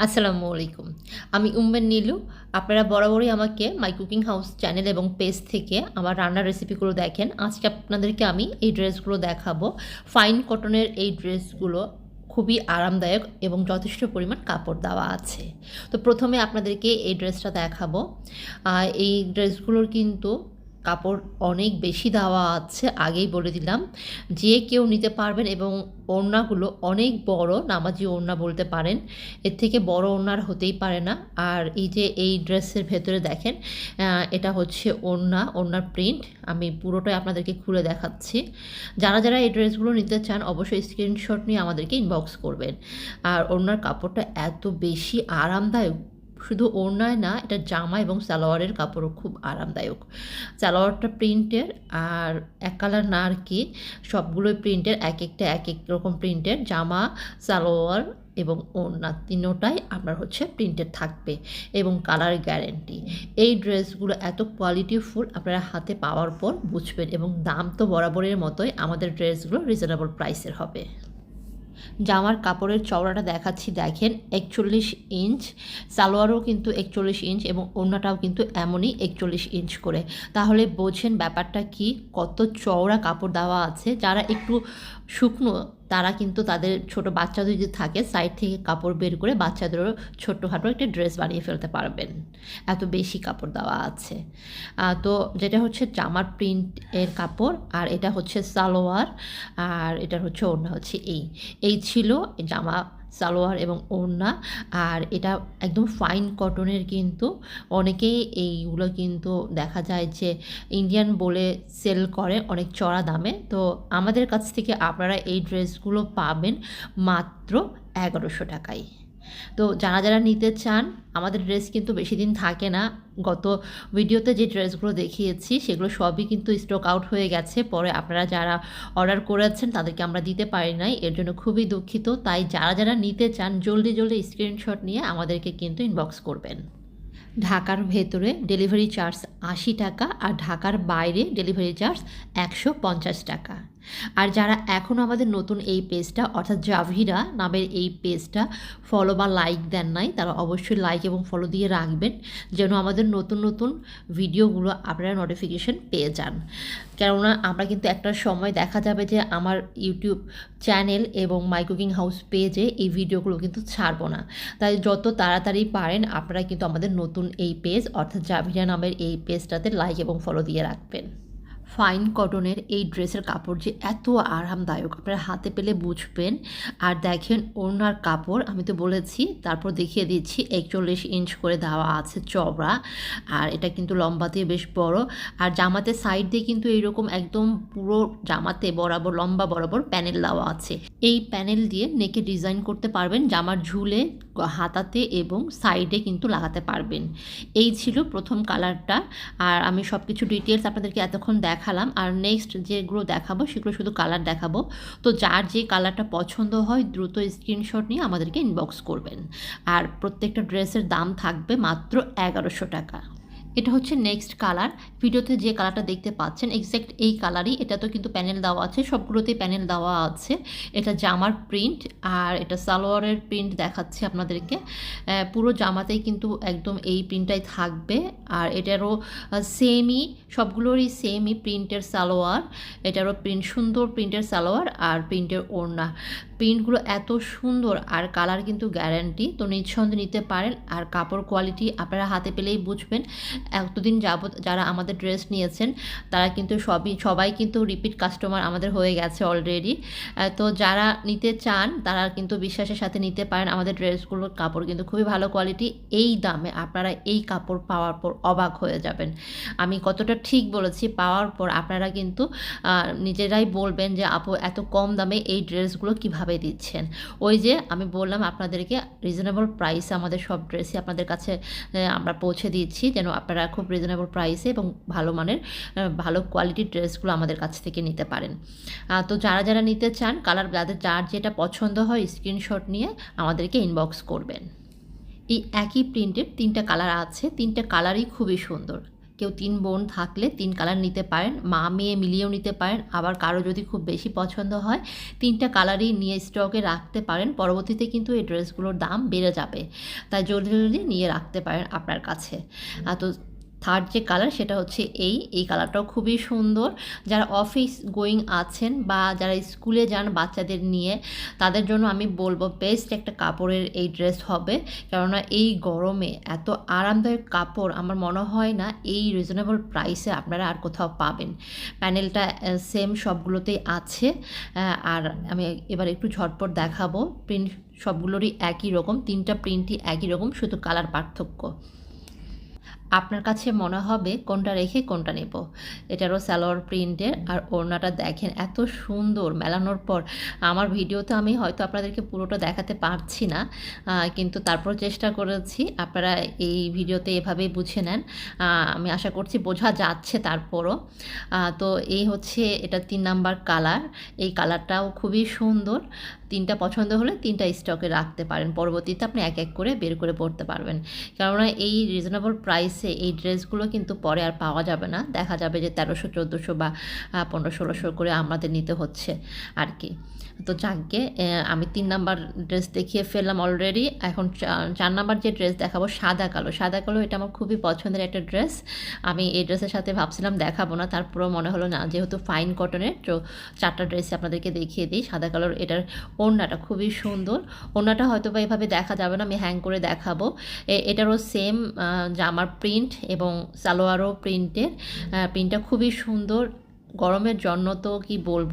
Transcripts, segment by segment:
আসসালামু আলাইকুম। আমি উম্মেন নীলু। আপনারা বরাবরই আমাকে মাই কুকিং হাউস চ্যানেল এবং পেজ থেকে আমার রান্নার রেসিপিগুলো দেখেন। আজকে আপনাদেরকে আমি এই ড্রেসগুলো দেখাবো। ফাইন কটনের এই ড্রেসগুলো খুবই আরামদায়ক এবং যথেষ্ট পরিমাণ কাপড় দেওয়া আছে। তো প্রথমে আপনাদেরকে এই ড্রেসটা দেখাবো। এই ড্রেসগুলোর কিন্তু কাপড় অনেক বেশি দেওয়া আছে, আগেই বলে দিলাম। যে কেউ নিতে পারবেন এবং ওড়নাগুলো অনেক বড়, নামাজি ওড়না বলতে পারেন। এর থেকে বড় ওড়নার হতেই পারে না। আর এই যে এই ড্রেসের ভেতরে দেখেন এটা হচ্ছে ওড়না, ওড়নার প্রিন্ট। আমি পুরোটাই আপনাদেরকে খুলে দেখাচ্ছি। যারা যারা এই ড্রেসগুলো নিতে চান, অবশ্যই স্ক্রিনশট নিয়ে আমাদেরকে ইনবক্স করবেন। আর ওড়নার কাপড়টা এত বেশি আরামদায়ক শুধু ওড়নায় না, এটা জামা এবং সালোয়ারের কাপড়ও খুব আরামদায়ক। সালোয়ারটা প্রিন্টের আর এক কালার না আর কি সবগুলোই প্রিন্টের এক একটা এক এক রকম প্রিন্টের। জামা, সালোয়ার এবং ওড়না তিনোটাই আপনার হচ্ছে প্রিন্টেড থাকবে এবং কালার গ্যারেন্টি। এই ড্রেসগুলো এত কোয়ালিটিফুল আপনারা হাতে পাওয়ার পর বুঝবেন এবং দাম তো বরাবরের মতোই আমাদের ড্রেসগুলো রিজনেবল প্রাইসের হবে। জামার কাপড়ের চওড়াটা দেখাচ্ছি, দেখেন, একচল্লিশ ইঞ্চ। সালোয়ারও কিন্তু একচল্লিশ ইঞ্চ এবং ওড়নাটাও কিন্তু এমনই একচল্লিশ ইঞ্চ করে। তাহলে বোঝেন ব্যাপারটা কি? কত চওড়া কাপড় দেওয়া আছে। যারা একটু শুকনো তারা কিন্তু তাদের ছোট বাচ্চা যদি থাকে সাইড থেকে কাপড় বের করে বাচ্চাদেরও ছোট্টখাটো একটা ড্রেস বানিয়ে ফেলতে পারবেন। এত বেশি কাপড় দেওয়া আছে। তো যেটা হচ্ছে জামার প্রিন্ট এর কাপড়, আর এটা হচ্ছে সালোয়ার, আর এটা হচ্ছে অন্য হচ্ছে এই। এই ছিল জামা সালোয়ার এবং ওড়না। আর এটা একদম ফাইন কটনের কিন্তু। অনেকেই এইগুলো কিন্তু দেখা যায় যে ইন্ডিয়ান বলে সেল করে, অনেক চড়া দামে। তো আমাদের কাছ থেকে আপনারা এই ড্রেসগুলো পাবেন মাত্র এগারোশো টাকায়। তো যারা যারা নিতে চান, আমাদের ড্রেস কিন্তু বেশি দিন থাকে না। গত ভিডিওতে যে ড্রেসগুলো দেখিয়েছি, সেগুলো সবই কিন্তু স্টক আউট হয়ে গেছে। পরে আপনারা যারা অর্ডার করেছেন, তাদেরকে আমরা দিতে পারি নাই। এর জন্য খুবই দুঃখিত। তাই যারা যারা নিতে চান, জলদি জলদি স্ক্রিনশট নিয়ে আমাদেরকে কিন্তু ইনবক্স করবেন। ঢাকার ভেতরে ডেলিভারি চার্জ আশি টাকা আর ঢাকার বাইরে ডেলিভারি চার্জ একশো পঞ্চাশ টাকা। আর যারা এখনও আমাদের নতুন এই পেজটা, অর্থাৎ জাভিরা নামের এই পেজটা ফলো বা লাইক দেন নাই, তারা অবশ্যই লাইক এবং ফলো দিয়ে রাখবেন, যেন আমাদের নতুন নতুন ভিডিওগুলো আপনারা নোটিফিকেশন পেয়ে যান। কেননা আমরা কিন্তু একটা সময় দেখা যাবে যে আমার ইউটিউব চ্যানেল এবং মাই কুকিং হাউস পেজে এই ভিডিওগুলো কিন্তু ছাড়বো না। তাই যত তাড়াতাড়ি পারেন, আপনারা কিন্তু আমাদের নতুন এই পেজ, অর্থাৎ জাভিরা নামের এই পেজটাতে লাইক এবং ফলো দিয়ে রাখবেন। ফাইন কটনের এই ড্রেসের কাপড় যে এত আরামদায়ক। আপনারা হাতে পেলে বুঝবেন। আর দেখেন ওনার কাপড়, আমি তো বলেছি, তারপর দেখিয়ে দিচ্ছি, একচল্লিশ ইঞ্চ করে দেওয়া আছে চওড়া। আর এটা কিন্তু লম্বাতে বেশ বড়। আর জামাতে সাইড দিয়ে কিন্তু এইরকম একদম পুরো জামাতে বরাবর, লম্বা বরাবর প্যানেল দেওয়া আছে। এই প্যানেল দিয়ে নেকে ডিজাইন করতে পারবেন। জামার ঝুলে হাতাতে এবং সাইডে কিন্তু লাগাতে পারবেন। এই ছিল প্রথম কালারটা। আর আমি সব কিছু ডিটেলস আপনাদেরকে এতক্ষণ দেখালাম। আর নেক্সট যেগুলো দেখাবো, সেগুলো শুধু কালার দেখাবো। তো যার যে কালারটা পছন্দ হয়, দ্রুত স্ক্রিনশট নিয়ে আমাদেরকে ইনবক্স করবেন। আর প্রত্যেকটা ড্রেসের দাম থাকবে মাত্র এগারোশো টাকা। এটা হচ্ছে নেক্সট কালার ভিডিওতে যে কালারটা দেখতে পাচ্ছেন এক্স্যাক্ট এই কালারই এটা তো কিন্তু প্যানেল দেওয়া আছে, সবগুলোতেই প্যানেল দেওয়া আছে। এটা জামার প্রিন্ট আর এটা সালোয়ারের প্রিন্ট দেখাচ্ছে আপনাদেরকে। পুরো জামাতেই কিন্তু একদম এই প্রিন্টটাই থাকবে। আর এটারও সেমই সবগুলোরই সেমই প্রিন্টের সালোয়ার। এটারও প্রিন্ট সুন্দর প্রিন্টের সালোয়ার আর প্রিন্টের ওড়না। প্রিন্টগুলো এত সুন্দর আর কালার কিন্তু গ্যারান্টি তো নিঃসন্দেহে নিতে পারেন। আর কাপড় কোয়ালিটি আপনারা হাতে পেলেই বুঝবেন। এতদিন যাবত যারা আমাদের ড্রেস নিয়েছেন, তারা কিন্তু সবই, সবাই কিন্তু রিপিট কাস্টমার আমাদের হয়ে গেছে অলরেডি তো যারা নিতে চান, তারা কিন্তু বিশ্বাসের সাথে নিতে পারেন। আমাদের ড্রেসগুলোর কাপড় কিন্তু খুবই ভালো কোয়ালিটি এই দামে আপনারা এই কাপড় পাওয়ার পর অবাক হয়ে যাবেন। আমি কতটা ঠিক বলেছি, পাওয়ার পর আপনারা কিন্তু নিজেরাই বলবেন যে, আপু, এত কম দামে এই ড্রেসগুলো কীভাবে দিচ্ছেন? ওই যে আমি বললাম আপনাদেরকে রিজনেবল প্রাইসে আমাদের সব ড্রেসই আপনাদের কাছে আমরা পৌঁছে দিচ্ছি, যেন আপনারা খুব রিজনেবল প্রাইসে এবং ভালো মানের ভালো কোয়ালিটির ড্রেসগুলো আমাদের কাছ থেকে নিতে পারেন। তো যারা যারা নিতে চান কালার যাদের, যার যেটা পছন্দ হয় স্ক্রিনশট নিয়ে আমাদেরকে ইনবক্স করবেন। এই একই প্রিন্টের তিনটা কালার আছে, তিনটা কালারই খুবই সুন্দর। কেউ তিন বোন থাকলে তিন কালার নিতে পারেন, মা মেয়ে মিলিয়েও নিতে পারেন, আবার কারও যদি খুব বেশি পছন্দ হয়, তিনটা কালারই নিয়ে স্টকে রাখতে পারেন, পরবর্তীতে কিন্তু এই ড্রেসগুলোর দাম বেড়ে যাবে। তাই জলদি জলদি নিয়ে রাখতে পারেন আপনার কাছে। তো থার্ড যে কালার সেটা হচ্ছে এই। এই কালারটাও খুবই সুন্দর। যারা অফিস গোয়িং আছেন বা যারা স্কুলে যান বাচ্চাদের নিয়ে, তাদের জন্য আমি বলব বেস্ট একটা কাপড়ের এই ড্রেস হবে। কেননা এই গরমে এত আরামদায়ক কাপড় আমার মনে হয় না এই রিজনেবল প্রাইসে আপনারা আর কোথাও পাবেন। প্যানেলটা সেম সবগুলোতেই আছে। আর আমি এবার একটু ঝটপট দেখাবো। প্রিন্ট সবগুলোরই একই রকম, তিনটা প্রিন্টই একই রকম, শুধু কালার পার্থক্য। আপনার কাছে মনে হবে কোনটা রেখে কোনটা নেব। এটারও সালোয়ার প্রিন্টের আর ওড়নাটা দেখেন এত সুন্দর মেলানোর পর। আমার ভিডিওতে আমি হয়তো আপনাদেরকে পুরোটা দেখাতে পারছি না কিন্তু তারপর চেষ্টা করেছি। আপনারা এই ভিডিওতে এভাবেই বুঝে নেন। আমি আশা করছি বোঝা যাচ্ছে তারপরও। তো এই হচ্ছে, এটা তিন নাম্বার কালার। এই কালারটাও খুবই সুন্দর। তিনটা পছন্দ হলে তিনটা স্টকে রাখতে পারেন। পরবর্তীতে আপনি এক এক করে বের করে পড়তে পারবেন। কেননা এই রিজনেবল প্রাইসে এই ড্রেসগুলো কিন্তু পরে আর পাওয়া যাবে না। দেখা যাবে যে তেরোশো, চোদ্দোশো বা পনেরো, ষোলোশো করে আমাদের নিতে হচ্ছে আর কি তো যাকে আমি তিন নাম্বার ড্রেস দেখিয়ে ফেললাম অলরেডি এখন চার নাম্বার যে ড্রেস দেখাবো, সাদা কালো। সাদা কালো এটা আমার খুবই পছন্দের একটা ড্রেস আমি এই ড্রেসের সাথে ভাবছিলাম দেখাবো না। তারপরেও মনে হলো না, যেহেতু ফাইন কটনের তো চারটা ড্রেস আপনাদেরকে দেখিয়ে দিই। সাদা কালোর এটার ওড়নাটা খুবই সুন্দর। ওড়নাটা হয়তো বা এভাবে দেখা যাবে না, আমি হ্যাং করে দেখাবো। এটারও সেম জামার প্রিন্ট এবং সালোয়ারও প্রিন্টের প্রিন্টটা খুবই সুন্দর। গরমের জন্য তো কি বলব,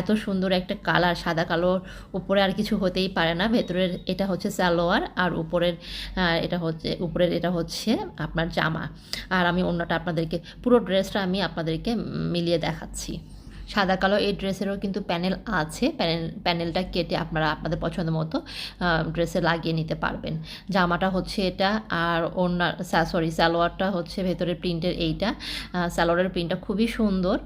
এত সুন্দর একটা কালার সাদা কালোর উপরে আর কিছু হতেই পারে না। ভেতরের এটা হচ্ছে সালোয়ার আর উপরের এটা হচ্ছে, উপরের এটা হচ্ছে আপনার জামা। আর আমি অন্যটা আপনাদেরকে, পুরো ড্রেসটা আমি আপনাদেরকে মিলিয়ে দেখাচ্ছি। সাদা কালো এই ড্রেসেরও কিন্তু প্যানেল আছে। প্যানেল, প্যানেলটা কেটে আপনারা আপনাদের পছন্দ মতো ড্রেসে লাগিয়ে নিতে পারবেন। জামাটা হচ্ছে এটা আর অন্য সরি, সালোয়ারটা হচ্ছে ভেতরের প্রিন্টের এইটা। সালোয়ারের প্রিন্টটা খুবই সুন্দর।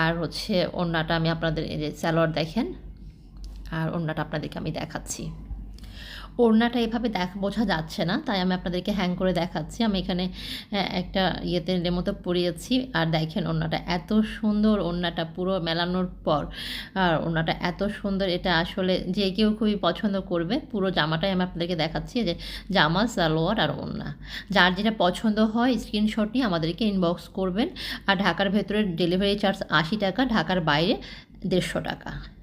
আর হচ্ছে ওড়নাটা আমি আপনাদের সালোয়ার দেখেন। আর ওড়নাটা আপনাদেরকে আমি দেখাচ্ছি। ওড়নাটা এভাবে দেখ, বোঝা যাচ্ছে না, তাই আমি আপনাদেরকে হ্যাং করে দেখাচ্ছি। আমি এখানে একটা ইয়েতে মতো পরিয়েছি আর দেখেন ওড়নাটা এত সুন্দর ওড়নাটা, পুরো মেলানোর পর। আর ওড়নাটা এত সুন্দর, এটা আসলে যে কেউ খুবই পছন্দ করবে, পুরো জামাটাই আমি আপনাদেরকে দেখাচ্ছি। যে জামা, সালোয়ার আর ওড়না। যার যেটা পছন্দ হয় স্ক্রিনশট নিয়ে আমাদেরকে ইনবক্স করবেন। আর ঢাকার ভেতরে ডেলিভারি চার্জ আশি টাকা, ঢাকার বাইরে দেড়শো টাকা।